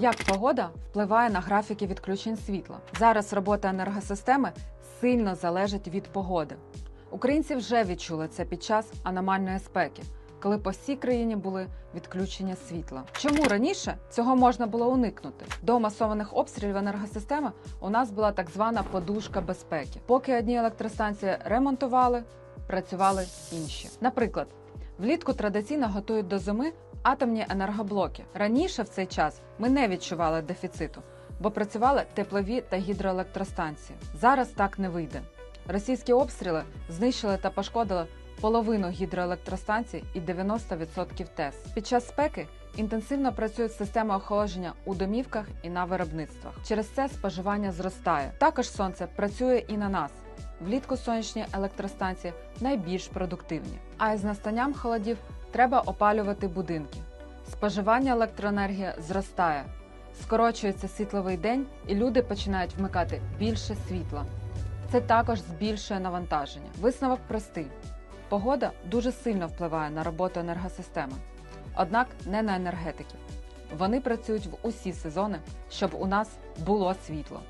Як погода впливає на графіки відключень світла? Зараз робота енергосистеми сильно залежить від погоди. Українці вже відчули це під час аномальної спеки, коли по всій країні були відключення світла. Чому раніше цього можна було уникнути? До масованих обстрілів енергосистеми у нас була так звана подушка безпеки. Поки одні електростанції ремонтували, працювали інші. Наприклад, влітку традиційно готують до зими атомні енергоблоки. Раніше в цей час ми не відчували дефіциту, бо працювали теплові та гідроелектростанції. Зараз так не вийде. Російські обстріли знищили та пошкодили половину гідроелектростанцій і 90% ТЕС. Під час спеки інтенсивно працюють системи охолодження у домівках і на виробництвах. Через це споживання зростає. Також сонце працює і на нас. Влітку сонячні електростанції найбільш продуктивні. А із настанням холодів треба опалювати будинки. Споживання електроенергії зростає, скорочується світловий день, і люди починають вмикати більше світла. Це також збільшує навантаження. Висновок простий: погода дуже сильно впливає на роботу енергосистеми, однак не на енергетиків. Вони працюють в усі сезони, щоб у нас було світло.